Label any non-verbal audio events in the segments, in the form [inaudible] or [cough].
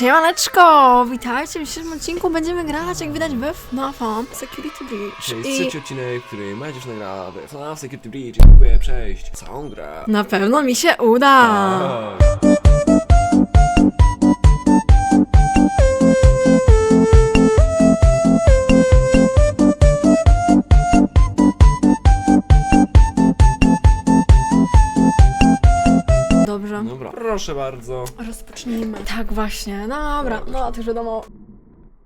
Siemaneczko! Witajcie, w dzisiejszym odcinku będziemy grać, jak widać, we FNAFa Security Breach. To jest I trzeci odcinek, w którym Madziusz nagra FNAF Security Breach i próbuje przejść całą grę. na pewno mi się uda! Tak. Proszę bardzo. rozpocznijmy. Tak właśnie, dobra, no to już wiadomo.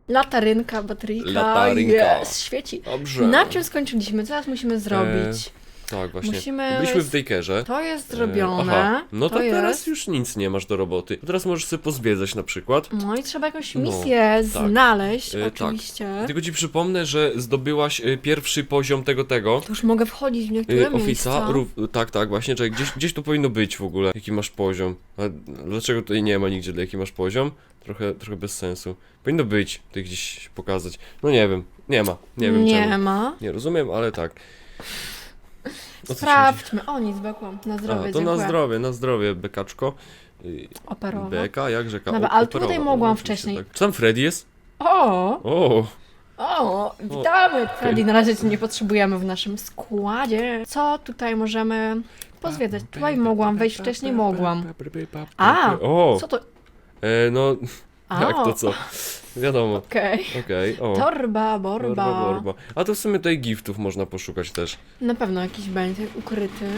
Latarynka, bateryjka, Latarynka. jest, świeci. Dobrze. Na czym skończyliśmy? Co teraz musimy zrobić? Tak, właśnie. Musimy- Byliśmy w Daykerze. To jest E, zrobione. Aha. No to, teraz jest. już nic nie masz do roboty. Teraz możesz sobie pozwiedzać na przykład. No i trzeba jakąś No, misję tak. znaleźć, E, tak. oczywiście. Tylko ci przypomnę, że zdobyłaś y, pierwszy poziom tego tego. To już mogę wchodzić w niektóre miejsca. ofica, rów, tak, tak, właśnie, czekaj, gdzieś, gdzieś tu powinno być w ogóle, jaki masz poziom. A dlaczego tutaj nie ma nigdzie, jaki masz poziom? Trochę, trochę bez sensu. Powinno być, tutaj gdzieś pokazać. No nie wiem, nie ma, nie wiem Nie czemu. ma. Nie rozumiem, ale tak. O co ci Sprawdźmy. O, nic, bekłam. Na zdrowie, A, to dziękuję. na zdrowie, na zdrowie, bekaczko. Y. Beka, jak rzeka? Dobra, O- ale tutaj no, mogłam oczywiście, wcześniej. Tak. Czy tam Freddy jest? O! O, O! Witamy! Freddy, na razie cię nie potrzebujemy w naszym składzie. Co tutaj możemy pozwiedzać? Tutaj mogłam wejść, wcześniej mogłam. A! O! Co to? E, no, [laughs] A, jak to co? [laughs] Wiadomo. Okej. Okej, o. Torba, borba. Borba, borba. A to w sumie tutaj giftów można poszukać też. Na pewno jakiś będzie ukryty.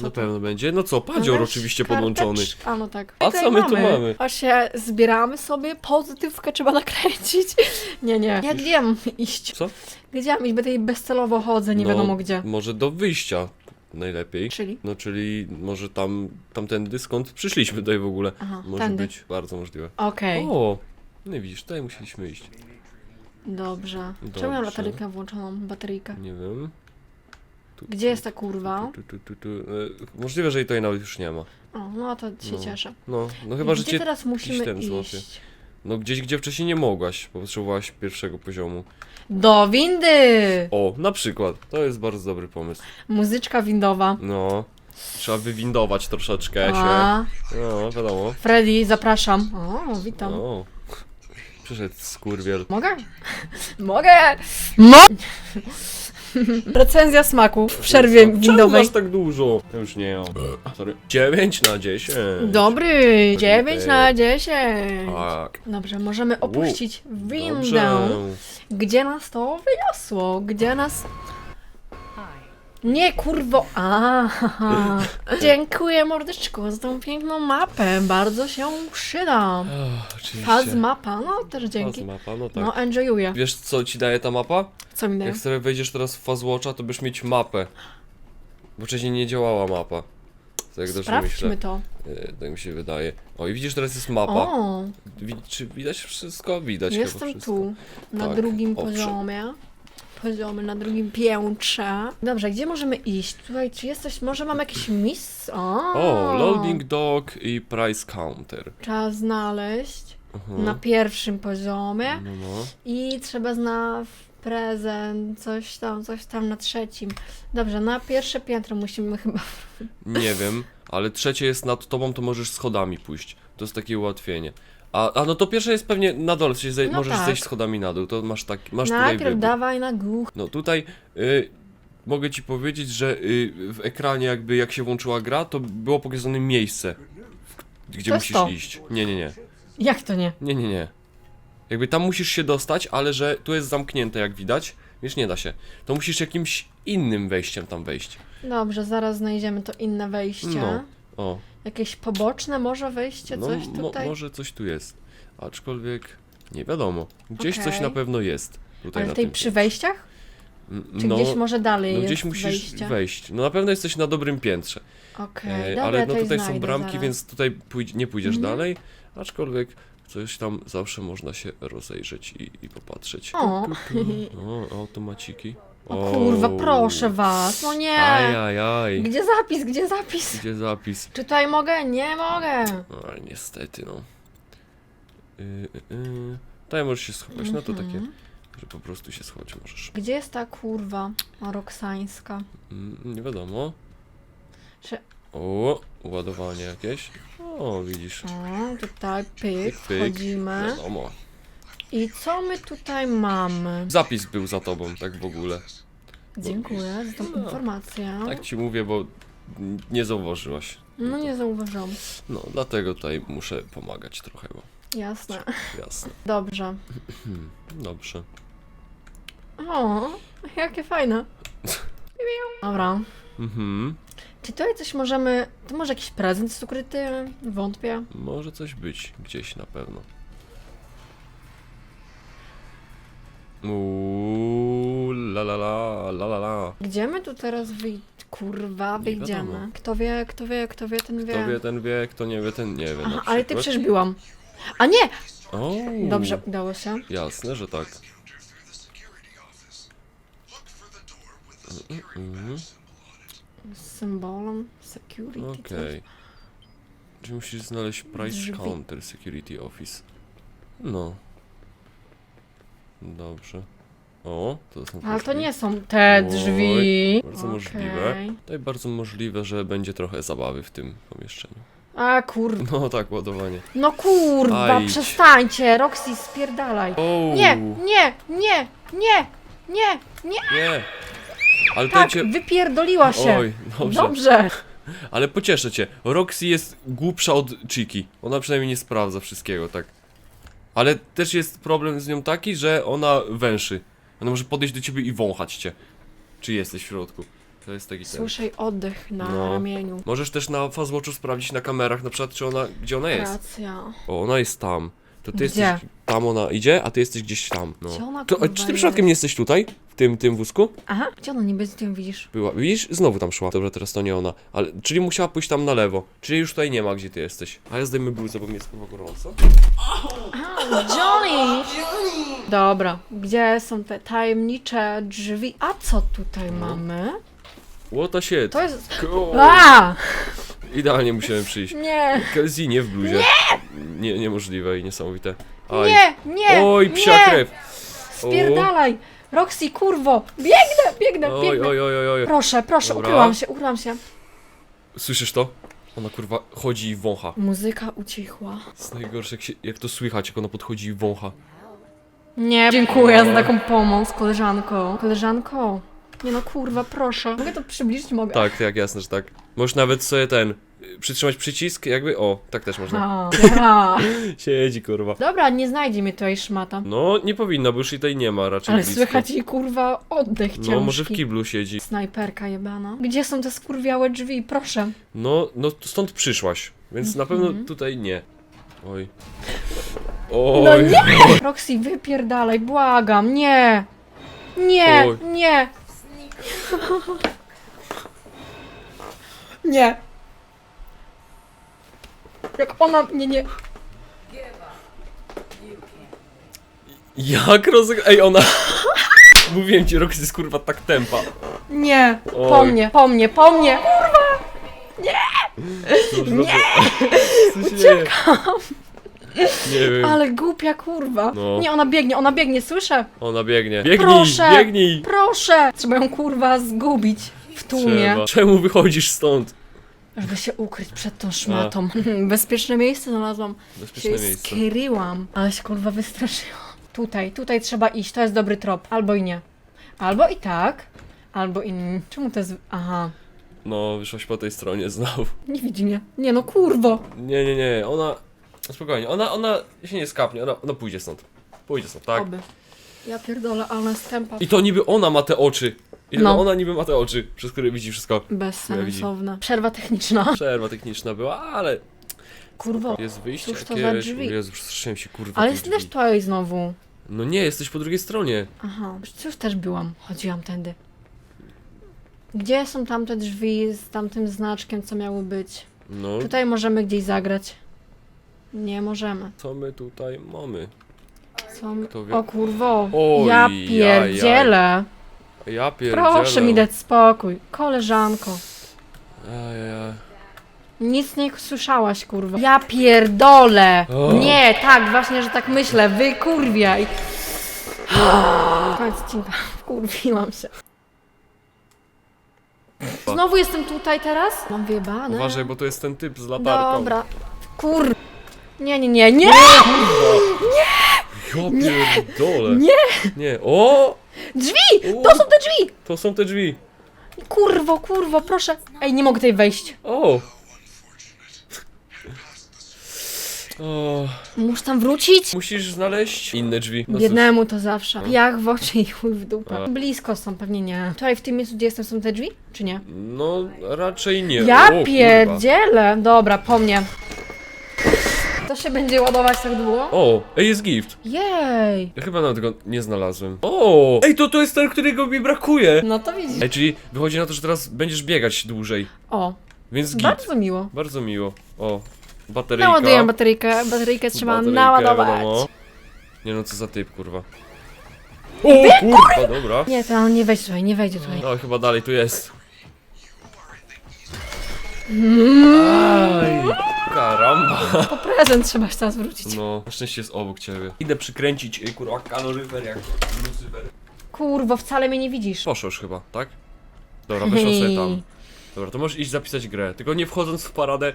Na pewno będzie. No co, padzior oczywiście podłączony. A no tak. A co my tu mamy? Właśnie zbieramy sobie, pozytywkę trzeba nakręcić. Nie, nie. Ja gdzie mam iść? Co? Gdzie mam iść? Będę bezcelowo chodzę, nie No, wiadomo gdzie. Może do wyjścia najlepiej. Czyli? No czyli może tam, tamtędy skąd przyszliśmy tutaj w ogóle. Aha, Może tędy. być bardzo możliwe. Okej, O! No i widzisz, tutaj musieliśmy iść. dobrze. Dobrze. Czemu mam latarynkę włączoną, bateryjkę? Nie wiem. Tu, Gdzie jest ta kurwa? Tu, tu, tu, tu. E, możliwe, że jej tutaj nawet już nie ma. O, no to się No. cieszę. No, no chyba, że Gdzie cię... teraz musimy ten złapie. iść? No gdzieś, gdzie wcześniej nie mogłaś, bo potrzebowałaś pierwszego poziomu. Do windy! O, na przykład. To jest bardzo dobry pomysł. Muzyczka windowa. No. Trzeba wywindować troszeczkę się. A, No, wiadomo. Freddy, zapraszam. O, witam. O. Przyszedł skurwiel. Mogę? [laughs] Mogę! Mo [laughs] Recenzja smaku w przerwie Czemu windowej. masz tak dużo? Ja już nie mam. Sorry. 9 na 10. Dobry, 9 na 10. Tak. Dobrze, możemy opuścić Dobrze. windę. Gdzie nas to wyniosło? Gdzie nas... Nie, kurwo! A, [laughs] Dziękuję, mordeczko, za tą piękną mapę. Bardzo się przyda. Ach, oczywiście. Faz mapa, no też dzięki. Faz mapa, no tak. No, enjoyuję. Wiesz co ci daje ta mapa? Co mi daje? Jak sobie wejdziesz teraz w Fazwatcha, to będziesz mieć mapę. Bo wcześniej nie działała mapa. Tak dobrze Sprawdźmy myślę. to. E, Tak mi się wydaje. O i widzisz, teraz jest mapa. O, Wi- czy widać wszystko? Widać chyba jestem wszystko. tu, na Tak, drugim owszem. poziomie. Poziomy na drugim piętrze. Dobrze, gdzie możemy iść? Tutaj, czy jesteś, może mam jakieś mis? O, O, loading dock i price counter. Trzeba znaleźć Mhm. na pierwszym poziomie No, no. i trzeba znaleźć prezent, coś tam, coś tam na trzecim. Dobrze, na pierwsze piętro musimy [laughs] chyba... Nie wiem, ale trzecie jest nad tobą, to możesz schodami pójść. To jest takie ułatwienie. A, a no to pierwsze jest pewnie na dole, w sensie zej- No możesz tak. zejść schodami na dół, to masz tak, masz tutaj Najpierw wybór. dawaj na górę. No tutaj y, mogę ci powiedzieć, że y, w ekranie jakby jak się włączyła gra, to było pokazane miejsce, w, gdzie To jest musisz to. iść. Nie, nie, nie. Jak to nie? Nie, nie, nie. Jakby tam musisz się dostać, ale że tu jest zamknięte jak widać, wiesz, nie da się. To musisz jakimś innym wejściem tam wejść. Dobrze, zaraz znajdziemy to inne wejście. No. O, Jakieś poboczne może wejście, no coś mo- tutaj? może coś tu jest. Aczkolwiek nie wiadomo. Gdzieś coś Okej. na pewno jest. Tutaj Ale na tutaj tym przy wejściach? Czy no, gdzieś może dalej no jest gdzieś musisz wejście? wejść. No na pewno jesteś na dobrym piętrze. Okej, E, dobra, ale no to tutaj są znajdę bramki, zaraz. więc tutaj pójdź, nie pójdziesz Mhm. dalej, aczkolwiek coś tam zawsze można się rozejrzeć i, i popatrzeć. O. Tu, tu, tu. o, automaciki. O kurwa, proszę was, no nie! Aj, aj, aj. Gdzie zapis, gdzie zapis? Gdzie zapis? Czy tutaj mogę? Nie mogę! No, niestety, no. Yy, yy. Tutaj możesz się schować, no to takie, Mhm. że po prostu się schować możesz. Gdzie jest ta kurwa roksańska? Mm, nie wiadomo. Że... O, ładowanie jakieś. O, widzisz. O, tutaj pyk, Pyk, pyk. wchodzimy. Wiadomo. I co my tutaj mamy? Zapis był za tobą, tak w ogóle. Dziękuję za tą informację. Tak ci mówię, bo nie zauważyłaś. No nie zauważyłam. No, dlatego tutaj muszę pomagać trochę, bo Jasne. jasne. [laughs] Dobrze. [clears throat] Dobrze. O, jakie fajne. Dobra. Mhm. Czy tutaj coś możemy... To może jakiś prezent jest ukryty? Wątpię. Może coś być gdzieś na pewno. Uuu, la la la, la la la. Gdzie my tu teraz wyj... Kurwa, Nie wyjdziemy? wiadomo. Kto wie, kto wie, kto wie, ten wie. Kto wie, ten wie, kto nie wie, ten nie wie. Aha, na ale ty przykład. przecież byłam. A nie! O, Dobrze, udało się. Jasne, że tak. Mhm. Z symbolem security. Okej. Czyli musisz znaleźć price Drzwi. counter security office. No. Dobrze. O, to są te Ale to drzwi. nie są te Oj, drzwi. bardzo możliwe. Okej. Tutaj bardzo możliwe, że będzie trochę zabawy w tym pomieszczeniu. A kurwa. No tak, ładowanie. No kurwa, Ajdź. przestańcie. Roxy, spierdalaj. O, Nie, nie, nie, nie, nie, nie. Nie! Ale to Tak, cię... wypierdoliła się. Oj, dobrze. Dobrze. [laughs] Ale pocieszę cię. Roxy jest głupsza od Chiki. Ona przynajmniej nie sprawdza wszystkiego, tak. Ale też jest problem z nią taki, że ona węszy. Ona może podejść do ciebie i wąchać cię. Czy jesteś w środku. To jest taki ten. Słyszę jej oddech na No. ramieniu. Możesz też na Fazwatchu sprawdzić na kamerach, na przykład, czy ona, gdzie ona jest. Racja. O, ona jest tam. To ty Gdzie? jesteś. Tam ona idzie, a ty jesteś gdzieś tam. No. Gdzie ona, To, a kurwa, czy ty przypadkiem nie jesteś tutaj? W tym, tym wózku? Aha, gdzie ona niby z tym widzisz? Była. Widzisz? Znowu tam szła. Dobra, teraz to nie ona. Ale, czyli musiała pójść tam na lewo. Czyli już tutaj nie ma, gdzie ty jesteś. A ja zdejmę bluzę, bo mi jest chyba gorąco. Johnny! Dobra, gdzie są te tajemnicze drzwi? A co tutaj No. mamy? What a shit. To jest... A! Idealnie musiałem przyjść. Nie! Kelsey nie w bluzie. Nie! Niemożliwe i niesamowite. Aj. Nie! Nie! Oj, psia nie! krew. Spierdalaj! Roxy, kurwo! Biegnę, biegnę, Oj, biegnę! oj, oj, oj, oj. Proszę, proszę, Dobra. ukryłam się, ukryłam się. Słyszysz to? Ona kurwa chodzi i wącha. Muzyka ucichła. To jest najgorsze, jak, się, jak to słychać, jak ona podchodzi i wącha. Nie, dziękuję za taką pomoc, koleżanko. Koleżanko. Nie no, kurwa, proszę. Mogę to przybliżyć? Mogę. Tak, tak, jasne, że tak. Możesz nawet sobie ten. Przytrzymać przycisk, jakby. O, tak też można. [laughs] A. Siedzi, kurwa. Dobra, nie znajdzie mnie tutaj szmata. No, nie powinna, bo już jej tutaj nie ma raczej. Ale blisko. słychać jej kurwa oddech ciężki. No, może w kiblu siedzi. Snajperka jebana. Gdzie są te skurwiałe drzwi? Proszę. No, no stąd przyszłaś, więc na pewno Mhm. tutaj nie. Oj. Oj. No nie! Roxy, wypierdalaj, błagam, nie! Nie, Oj. nie! [laughs] Nie! Jak ona... Nie, nie. Jak rozegra... Ej, ona... Mówiłem ci, Roxy jest kurwa tak tempa. Nie! Oj. Po mnie, po mnie, po mnie! Nie! Uciekam! Nie wiem. Ale głupia kurwa. No. Nie, ona biegnie, ona biegnie, słyszę. Ona biegnie. Biegnij, Proszę! biegnij! Proszę! Trzeba ją kurwa zgubić w tłumie. Trzeba. Czemu wychodzisz stąd? Żeby się ukryć przed tą szmatą. [laughs] Bezpieczne miejsce znalazłam. Bezpieczne się miejsce. skryłam, ale się kurwa wystraszyłam. Tutaj, tutaj trzeba iść, to jest dobry trop. Albo i nie. Albo i tak, albo i. Czemu to jest... Aha, No, wyszłaś po tej stronie znowu. nie widzi mnie. Nie no, kurwo. Nie, nie, nie, ona... Spokojnie, ona, ona się nie skapnie, ona, ona pójdzie stąd. Pójdzie stąd, tak? Oby. Ja pierdolę, ale ona tempa. I to niby ona ma te oczy. I No. ona niby ma te oczy, przez które widzi wszystko. Bezsensowne. Przerwa techniczna. [laughs] Przerwa techniczna była, ale Kurwo. jest wyjście Cóż to za jakieś. drzwi? Jezu, słyszałem się kurwa Ale tych jest też drzwi. tutaj znowu. No nie, jesteś po drugiej stronie. Aha, już też byłam. Chodziłam tędy. Gdzie są tamte drzwi z tamtym znaczkiem, co miały być? No, Tutaj możemy gdzieś zagrać. Nie możemy. co my tutaj mamy? Co my... Kto wie? O kurwo. Oj, ja pierdzielę. Ja pierdzielę. Proszę mi dać spokój. Koleżanko. Ajajaj. Nic nie słyszałaś, kurwa. Ja pierdolę. O. Nie, tak, właśnie, że tak myślę. Wy kurwiaj. [gasps] Koniec odcinka. Kurwiłam się. Znowu jestem tutaj teraz? Mam wyjebane. Uważaj, bo to jest ten typ z latarką. Dobra. Kur... Nie, nie, nie, nie! Ja pierdolę. Nie! Nie. O! Drzwi! To są te drzwi! To są te drzwi. Kurwo, kurwo, proszę. Ej, nie mogę tutaj wejść. O! O, Muszę tam wrócić? musisz znaleźć inne drzwi. No cóż. Biednemu to zawsze. Jak w oczy i chuj w dupę. Blisko są, pewnie nie. Tutaj w tym miejscu, gdzie jestem, są te drzwi? Czy nie? No, raczej nie. Ja o, kurwa. pierdzielę! Dobra, po mnie. To się będzie ładować tak długo? O, ej, jest gift. Jej! Ja chyba nawet go nie znalazłem. O! Ej, to to jest ten, którego mi brakuje. No to widzisz. Ej, czyli wychodzi na to, że teraz będziesz biegać dłużej. O, Więc git. bardzo miło. Bardzo miło. O, bateryjka. Naładuję bateryjkę, bateryjkę trzeba Bateryjkę, naładować. wiadomo. Nie no, co za typ, kurwa. O, kurwa, dobra. Nie, to on nie wejdzie tutaj, nie wejdzie tutaj. No, chyba dalej tu jest. Aj, karamba. Po prezent trzeba się teraz wrócić. No, na szczęście jest obok ciebie. Idę przykręcić, y, kurwa, kaloryfer jak Lucyfer. Kurwo, wcale mnie nie widzisz. Poszło już chyba, tak? Dobra, weszło sobie tam. Dobra, to możesz iść zapisać grę. Tylko nie wchodząc w paradę...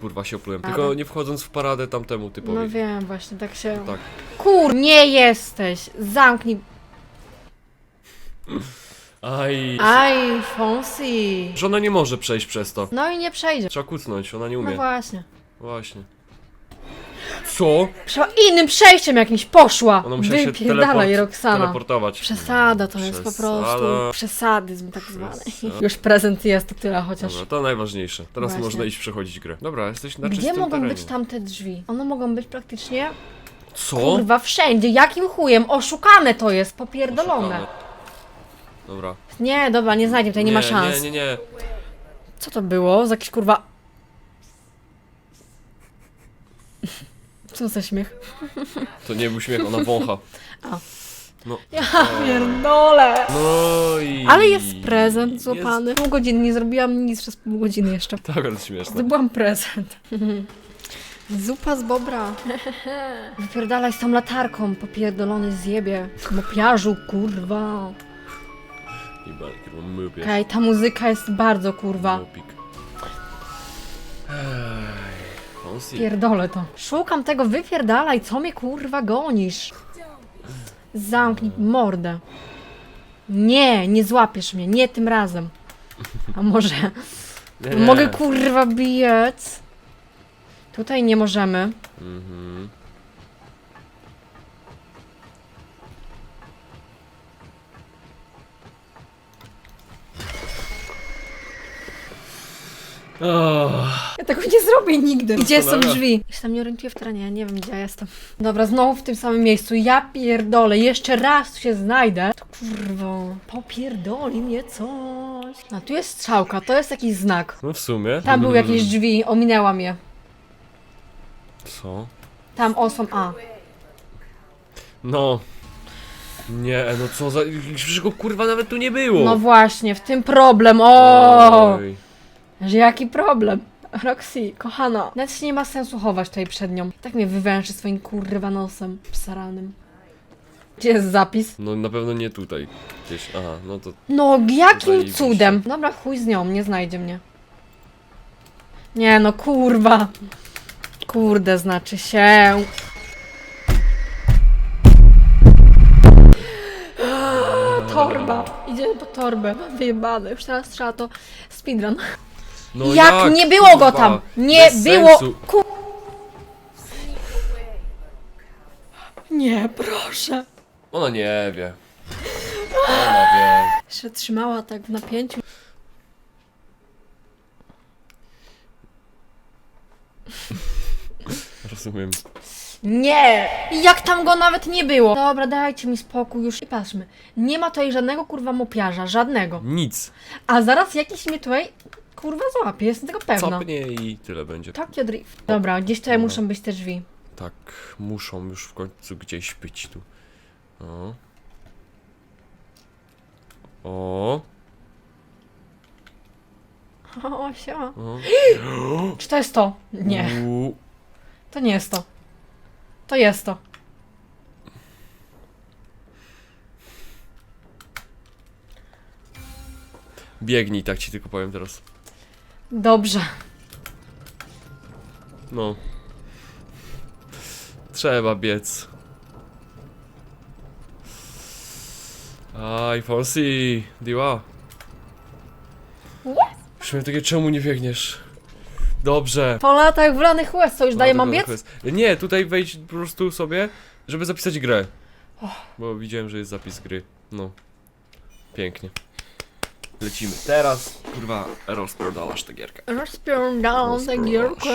Kurwa, się oplułem. Tylko nie wchodząc w paradę tamtemu typowi. No wiem, właśnie, tak się... Tak. Kur, nie jesteś! Zamknij. Aj. Aj, Fonsi. Że ona nie może przejść przez to. No i nie przejdzie. Trzeba kucnąć, ona nie No umie. właśnie. Właśnie. Co? Trzeba innym przejściem jakimś poszła. Ona musiała się Wypierdalaj, teleport- Roxana. teleportować. Przesada to jest po Przesada. prostu. Przesadyzm tak zwany. Przesada. Już prezent jest, to tyle chociaż. Dobra, to najważniejsze. Teraz Właśnie. można iść przechodzić grę. Dobra, jesteś na Gdzie czystym mogą terenie. być tamte drzwi? One mogą być praktycznie, Co? kurwa, wszędzie. Jakim chujem? Oszukane to jest, popierdolone. Oszukane. Dobra. Nie, dobra, nie znajdziemy, tutaj nie, ma szans. Nie, nie, nie. Co to było? Za jakiś kurwa... Co za śmiech? To nie był śmiech, ona wącha. [laughs] A. No. Ja pierdolę! No i... Ale jest prezent Jest- złapany. Pół godziny, nie zrobiłam nic przez pół godziny jeszcze. Tak, ale śmieszne. Zdobyłam prezent. [laughs] Zupa z bobra. Wypierdalaj z tą latarką, popierdolony zjebie. Mopiarzu, kurwa. I. Okej, ta muzyka jest bardzo kurwa. Ej, Fonsi. Pierdolę to. Szukam tego, wypierdalaj, co mnie kurwa gonisz? Zamknij mordę. Nie, nie złapiesz mnie, nie tym razem. A może Nie, nie. mogę kurwa biec? Tutaj nie możemy. Mhm. Oh. Ja tego nie zrobię nigdy. Gdzie są drzwi? Ja się tam nie orientuję w terenie, ja nie wiem gdzie ja jestem. Dobra, znowu w tym samym miejscu. Ja pierdolę, jeszcze raz tu się znajdę. To kurwo, popierdoli mnie coś. A tu jest strzałka, to jest jakiś znak. No w sumie. Tam były jakieś drzwi, ominęłam je. Co? Tam o są A. No. Nie, no co za... Przecież go kurwa nawet tu nie było. No właśnie, w tym problem. O! Oj. Że jaki problem? Roxy, kochana. Nawet się nie ma sensu chować tutaj przed nią. Tak mnie wywęszy swoim kurwa nosem psaranym. Gdzie jest zapis? No na pewno nie tutaj. Gdzieś, aha, no to... No, jakim Zajebiście. cudem? Dobra, chuj z nią, nie znajdzie mnie. Nie no, kurwa. Kurde, znaczy się. [gasps] Torba. Idziemy po torbę. Mam Wyjebane. Już teraz trzeba to speedrun. No jak, nie było go tam? Nie Bez było. sensu. Ku... Nie, proszę. Ona nie wie. Ona wie. Się trzymała tak w napięciu. Rozumiem. Nie! Jak tam go nawet nie było? Dobra, dajcie mi spokój już i patrzmy. Nie ma tutaj żadnego kurwa mopiarza, żadnego. Nic. A zaraz jakiś mnie tutaj kurwa złapie, jestem tego pewna. Capnie i tyle będzie. Takie drift. Dobra, gdzieś tutaj No. muszą być te drzwi. Tak, muszą już w końcu gdzieś być tu. O. O. O, o. [gasps] Czy to jest to? Nie, U. to nie jest to. To jest to. Biegnij, tak ci tylko powiem teraz. Dobrze. No. Trzeba biec. Aj, Fonsi, diła. Już miałem takie, czemu nie biegniesz? Dobrze. Po latach wlanych łez, co już daje mam biec? Nie, tutaj wejdź po prostu sobie, żeby zapisać grę. Bo widziałem, że jest zapis gry. No. Pięknie. Lecimy. Teraz, kurwa, rozpierdalasz tę gierkę. Rozpierdalam tę gierkę.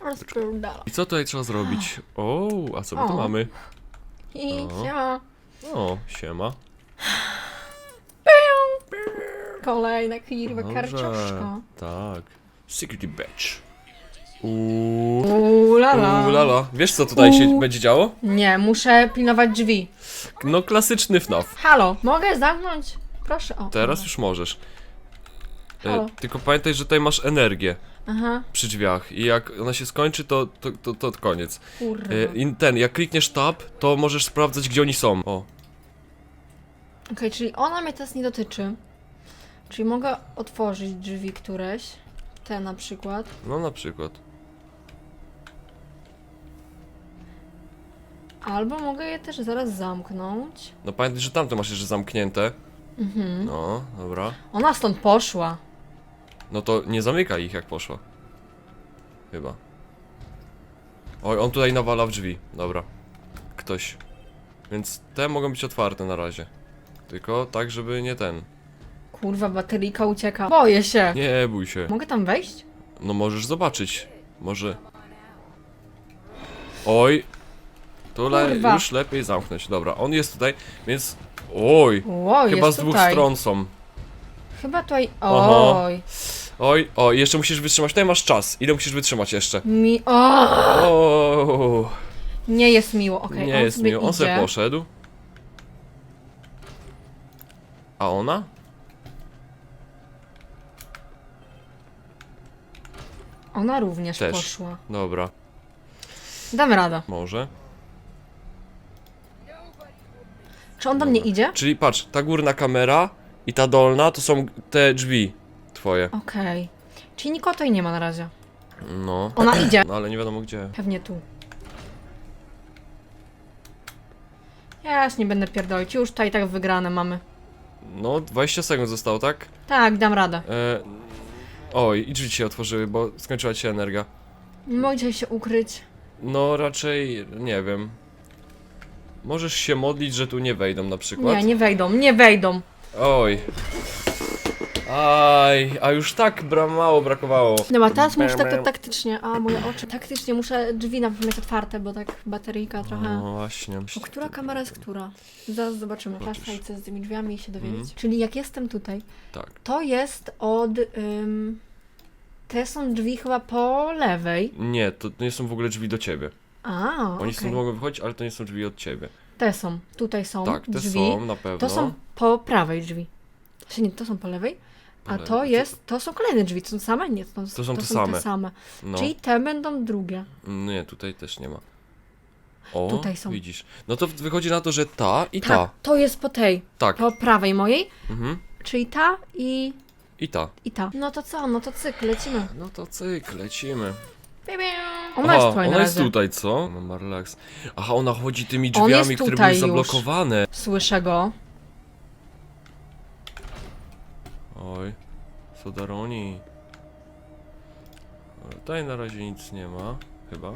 Rozpierdalam. I co tutaj trzeba zrobić? O, a co my tu O. mamy? I O. ja. O, siema. Kolejna kurwa Dobrze. karcioszka. Tak. Security badge. Uuu. Uuu, lala. Uuu, lala. Wiesz co tutaj się Uuu. będzie działo? Nie, muszę pilnować drzwi. No klasyczny FNAF. Halo, mogę zamknąć? Proszę, o. Teraz już możesz. Halo. E, tylko pamiętaj, że tutaj masz energię Aha, przy drzwiach i jak ona się skończy, to, to, to, to koniec. kurwa. E, I ten, jak klikniesz tab, to możesz sprawdzać, gdzie oni są. O, Okej, czyli ona mnie teraz nie dotyczy. Czyli mogę otworzyć drzwi któreś. Te na przykład. no na przykład. Albo mogę je też zaraz zamknąć. No pamiętaj, że tamte masz jeszcze zamknięte. Mhm. No, dobra. Ona stąd poszła. No to nie zamykaj ich, jak poszła. Chyba. Oj, on tutaj nawala w drzwi. Dobra. Ktoś. Więc te mogą być otwarte na razie. Tylko tak, żeby nie ten. Kurwa, bateryjka ucieka. Boję się. Nie bój się. Mogę tam wejść? No możesz zobaczyć. Może. Oj. To le Kurwa. już lepiej zamknąć. Dobra, on jest tutaj, więc. Oj. Ło, Chyba jest z dwóch tutaj. stron są. Chyba tutaj. Oho. Oj. Oj, o, jeszcze musisz wytrzymać. Tutaj masz czas. Ile musisz wytrzymać jeszcze? Mi. O! O, Nie jest miło. Okej, nie on jest sobie miło. On idzie. sobie poszedł. A ona? Ona również Też. poszła. Dobra, Dam radę. może. Czy on do mnie idzie? Czyli patrz, ta górna kamera i ta dolna to są te drzwi twoje. Okej. Czyli nikogo tutaj nie ma na razie. No. Ona [clears throat] idzie. No ale nie wiadomo gdzie. Pewnie tu. Ja nie będę pierdolić. Już tutaj tak wygrane mamy. No, 20 sekund zostało, tak? Tak, dam radę. E... Oj, i drzwi ci się otworzyły, bo skończyła ci się energia. Nie mogę dzisiaj się ukryć. No, raczej nie wiem. Możesz się modlić, że tu nie wejdą na przykład. Nie, nie wejdą, nie wejdą. Oj. Aj, a już tak bra mało brakowało. Dobra, teraz muszę tak, tak taktycznie. A, moje oczy. Taktycznie muszę drzwi na pewno mieć otwarte, bo tak bateryjka trochę. No właśnie. O, która kamera jest która? Zaraz zobaczymy. Co z tymi drzwiami i się dowiedzieć. Mhm. Czyli jak jestem tutaj, Tak. to jest od. Ym... Te są drzwi chyba po lewej. Nie, to nie są w ogóle drzwi do ciebie. A, Oni okej. stąd mogą wychodzić, ale to nie są drzwi od ciebie. Te są. Tutaj są tak, te drzwi. są na pewno. To są po prawej drzwi. Znaczy nie, to są po lewej. A Ale to jest, to są kolejne drzwi, to są same? Nie, to, To są te te same. same. No. Czyli te będą drugie. Nie, tutaj też nie ma. O, Tutaj są. widzisz. No to wychodzi na to, że ta i Tak, ta. to jest po tej, Tak. po prawej mojej, Mhm. czyli ta i, I ta. i ta. No to co, no to cykl, lecimy. No to cyk, lecimy. Ona jest Aha, tutaj na ona jest razie. tutaj, co? No Marlax. Aha, ona chodzi tymi On jest drzwiami, które tutaj były już. zablokowane. Słyszę go. Oj, Sodaroni. Ale Tutaj na razie nic nie ma, chyba.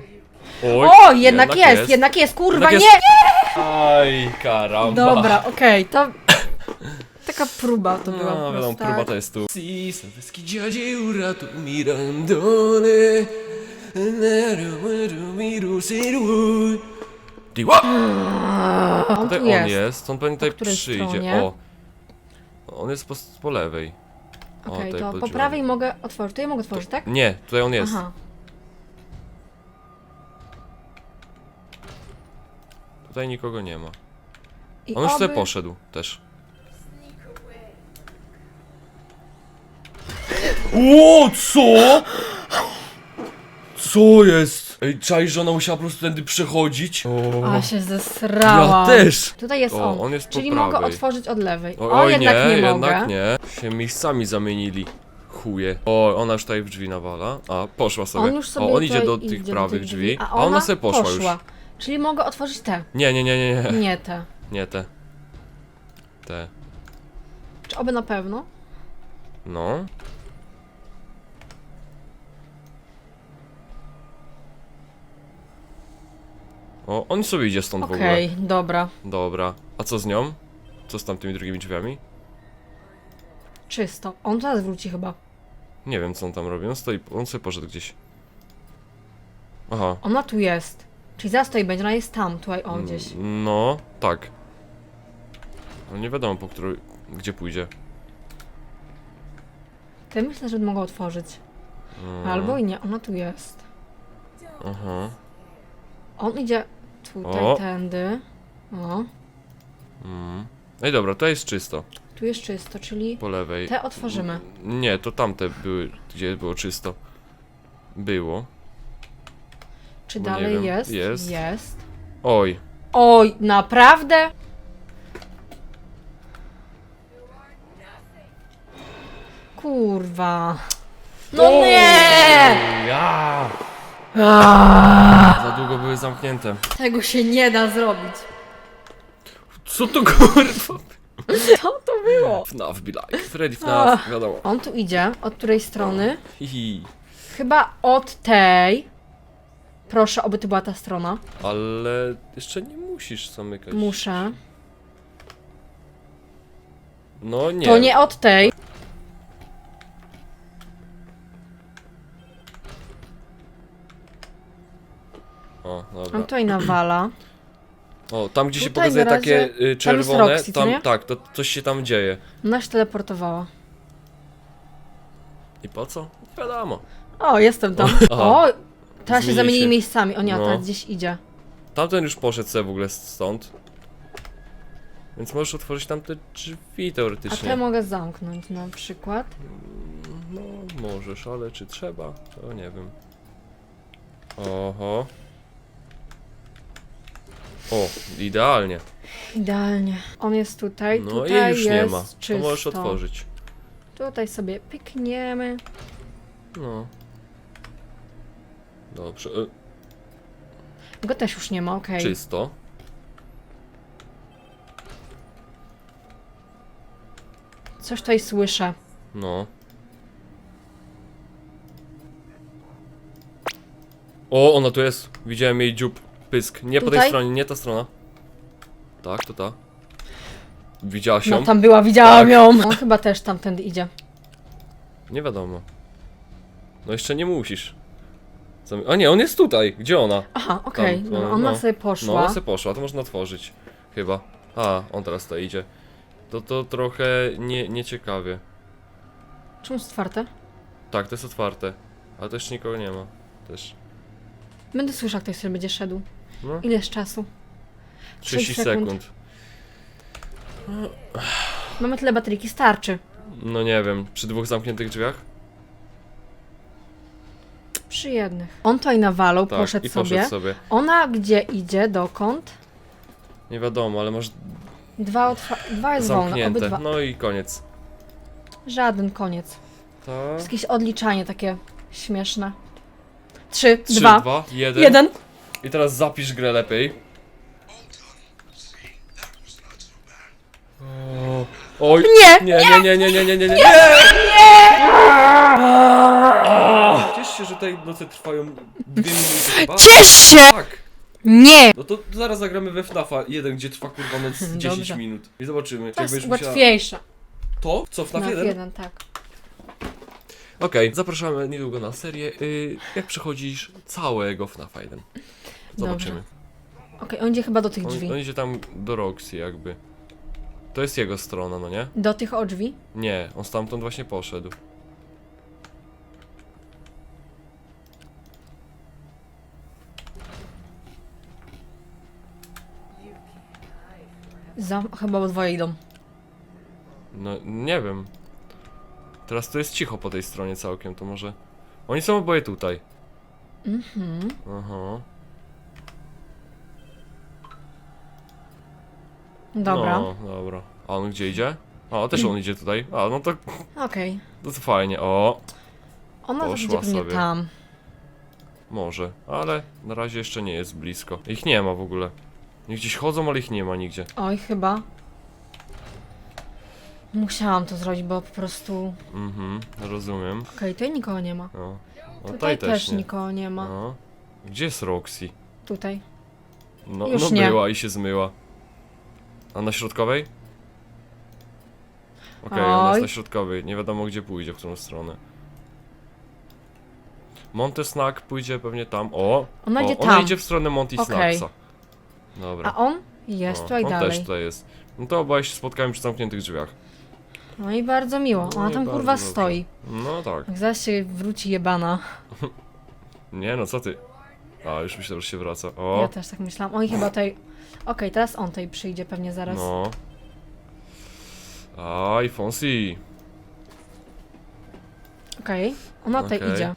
Oj, O, jednak, jest, jednak jest, kurwa, Jednak nie! jest. Aj, karamba. Dobra, okej, to... [coughs] Taka próba to była No, po wiadomo, prostu, próba tak. to jest tu. Si, dziadzie. Diła! On Tutaj tu on jest. jest, on pewnie tutaj której przyjdzie. stronie? O. On jest po, po lewej. O, Okej, tutaj to po prawej mogę otworzyć, tutaj mogę otworzyć, tak? Nie, tutaj on jest. Aha. Tutaj nikogo nie ma. I On już sobie oby- poszedł też. O, co? Co jest? Ej, czaj, że ona musiała po prostu tędy przechodzić? O, A się zesrała. ja też! Tutaj jest O, on. on jest po Czyli prawej. mogę otworzyć od lewej. O, O, oj, jednak nie, nie, jednak mogę. nie. Się miejscami zamienili. Chuje. O, ona już tutaj w drzwi nawala. A, poszła sobie. On już sobie o, on idzie tutaj do idzie tych prawych tych drzwi, a a ona, ona sobie poszła, już. Czyli mogę otworzyć te. Nie, nie, nie, nie, nie. Nie te. Nie te. Te. Czy oby na pewno? No. O, on sobie idzie stąd w ogóle. Okej, dobra. Dobra. A co z nią? Co z tamtymi drugimi drzwiami? Czysto. On zaraz wróci chyba. Nie wiem, co on tam robi. On stoi, on sobie poszedł gdzieś. Aha. Ona tu jest. Czyli zaraz tutaj będzie, ona jest tam, tutaj, o gdzieś. No, tak. Ale nie wiadomo, po której, gdzie pójdzie. Ty myślę, że mogę otworzyć. Mm, Albo i nie, ona tu jest. Aha. On idzie tutaj, O. tędy. O, Mm. Ej, dobra, to jest czysto. tu jest czysto, czyli Po lewej. te otworzymy. Nie, to tamte były, gdzie było czysto. Było. Czy Bo nie dalej wiem, jest? jest. Jest. Oj. Oj, naprawdę? Kurwa. No nie! Ja! Za długo były zamknięte. tego się nie da zrobić. Co to kurwa? Co to było? FNAF be like. Freddy FNAF, wiadomo. On tu idzie, od której strony? Hihi. Chyba od tej. Proszę, oby to była ta strona. Ale jeszcze nie musisz zamykać. Muszę. No nie. To nie od tej. O, On dobra. tutaj nawala. [clears throat] O, tam gdzie się Tutaj pokazuje na razie- takie y, tam czerwone, Roxy, co tam, nie? tak, to coś się tam dzieje. Ona się teleportowała. I po co? Nie wiadomo. O, jestem tam. Aha. O, teraz się Zmienili zamienili się. miejscami. O nie, a No. teraz gdzieś idzie. Tamten już poszedł sobie w ogóle stąd. Więc możesz otworzyć tamte drzwi A teoretycznie. te mogę zamknąć na przykład. No, możesz, ale czy trzeba? To nie wiem. Oho. O, idealnie. Idealnie. On jest tutaj, No tutaj i już jest nie ma. czysto. To możesz otworzyć. Tutaj sobie pikniemy. No. Dobrze. e, Go też już nie ma, okej. Czysto. Coś tutaj słyszę. No. O, ona tu jest. Widziałem jej dziób, pysk. Nie po tej Tutaj? stronie, nie ta strona. Tak, to ta. Widziałaś ją? No tam była, widziałam Tak. ją. On chyba też tamtędy idzie. Nie wiadomo. No jeszcze nie musisz. Zam- A nie, on jest tutaj. Gdzie ona? Aha, okej. Tam, no, ona no. sobie No, poszła. ona se poszła, to można otworzyć. Chyba. A, on teraz tutaj idzie. To to trochę nie, nieciekawie. Czemu jest otwarte? Tak, to jest otwarte. Ale też nikogo nie ma. Też. Będę słyszał, jak ktoś sobie będzie szedł. No. Ileż czasu? 30 Sześć sekund. sekund. Mamy tyle bateryki, starczy. No nie wiem, przy dwóch zamkniętych drzwiach? Przy jednych. On tutaj nawalał, Tak, poszedł, i poszedł sobie. sobie. Ona gdzie idzie, dokąd? Nie wiadomo, ale masz Dwa, otwa- dwa jest wolne, zamknięte. obydwa. No i koniec. Żaden koniec. To... Jest jakieś odliczanie takie śmieszne. Trzy, 3, dwa, 2, 1. jeden. I teraz zapisz grę lepiej. O, oj! Nie! Nie, nie, nie, nie, nie, nie, nie, nie! Nie! Ciesz się, że tej noce trwają dwie minuty chyba. Ciesz się! Tak! Nie! No to zaraz zagramy we FNAFa 1, gdzie trwa kurwa noc 10 minut. I zobaczymy. To jest łatwiejsze. To? Co, FNAF Na 1? tak. Okej, zapraszamy niedługo na serię. Y, jak przechodzisz całego FNAF 1? Zobaczymy. Okej, on idzie chyba do tych On, drzwi. on idzie tam do Roxy jakby. To jest jego strona, no nie? Do tych o drzwi? Nie, on stamtąd właśnie poszedł. Za, chyba dwoje idą. No, nie wiem. Teraz to jest cicho po tej stronie całkiem, to może... Oni są oboje tutaj. Mhm. Aha. Dobra, No, dobra. A on gdzie idzie? A, też on idzie tutaj. A, no to, okej. no to fajnie. O, Ona Poszła pewnie sobie. tam. może. Ale na razie jeszcze nie jest blisko. Ich nie ma w ogóle. Niech gdzieś chodzą, ale ich nie ma nigdzie. Oj, chyba. Musiałam to zrobić, bo po prostu... Mhm, rozumiem. Okej, tutaj nikogo nie ma. O, o Tutaj tutaj też, nie. nikogo nie ma. O. Gdzie jest Roxy? Tutaj. No, Już no nie. była i się zmyła. A na środkowej? Okej, ona jest na środkowej. Nie wiadomo gdzie pójdzie, w którą stronę. Monty Snack pójdzie pewnie tam. O! Ona o, idzie ona tam. idzie w stronę Monty Okej. Snacksa. Dobra. A on jest tutaj on dalej. też tutaj jest. No to obaj się spotkałem przy zamkniętych drzwiach. No i bardzo miło. No Ona i tam bardzo kurwa dobrze. stoi. No tak. Jak zaś się wróci jebana. [laughs] Nie no, co ty? A, już myślę, że się wraca. O! Ja też tak myślałam. Oj, chyba tutaj... Okej, teraz on tutaj przyjdzie pewnie zaraz. No. Aj, Fonsi. Okej. Ona tutaj Okej. idzie.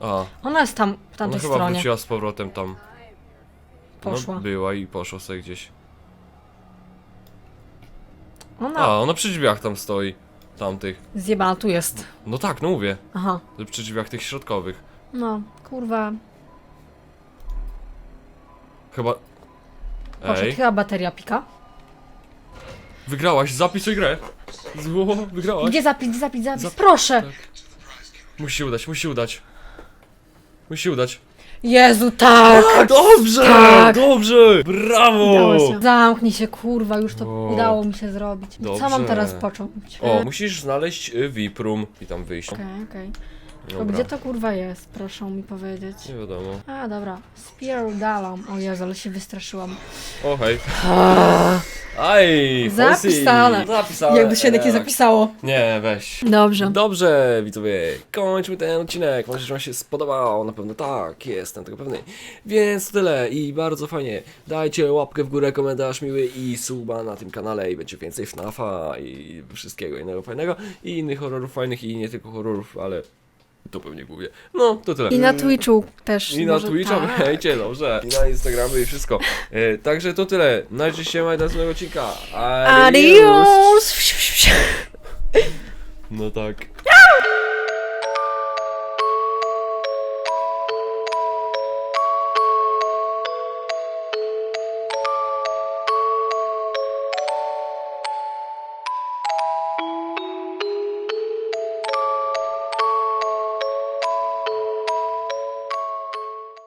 A, Ona jest tam, w ona tamtej chyba stronie. wróciła z powrotem tam. Poszła. No, była i poszła sobie gdzieś. Ona A, ona przy drzwiach tam stoi. Tamtych. zjebana tu jest. No tak, no mówię. Aha. że Przy drzwiach tych środkowych. No, kurwa. Chyba... Poszedł. Ej, Chyba bateria pika. wygrałaś, zapisuj grę. Zło, wygrałaś. Gdzie zapić, gdzie zapić, zapis? Zap- Proszę! Musi się udać, musi się udać. Musi się udać. Jezu, tak! Dobrze! Tak. Dobrze! Brawo! Udało się. Zamknij się, kurwa, już to O. udało mi się zrobić. Co mam teraz począć? O, musisz znaleźć y, VIP room i tam wyjść. Okej, okej. Dobra. Gdzie to kurwa jest? Proszę mi powiedzieć. Nie wiadomo. A, dobra. Spierdalam. O Jezu, ale się wystraszyłam. O, hej. Aj, Zapisane. Zapisane. Jakby się takie zapisało. Nie, weź. Dobrze. Dobrze, widzowie, kończmy ten odcinek. Mam nadzieję, że Wam się spodobał. Na pewno tak, jestem tego pewny. Więc to tyle i bardzo fajnie. Dajcie łapkę w górę, komentarz miły i suba na tym kanale i będzie więcej FNAFa i wszystkiego innego fajnego. I innych horrorów fajnych i nie tylko horrorów, ale to pewnie głównie. No, to tyle. I na Twitchu też. I na może Twitcha, tak. [laughs] hejcie, dobrze. I na Instagramy i wszystko. E, także to tyle. Najcie się do następnego odcinka. Adios. Adios! No tak.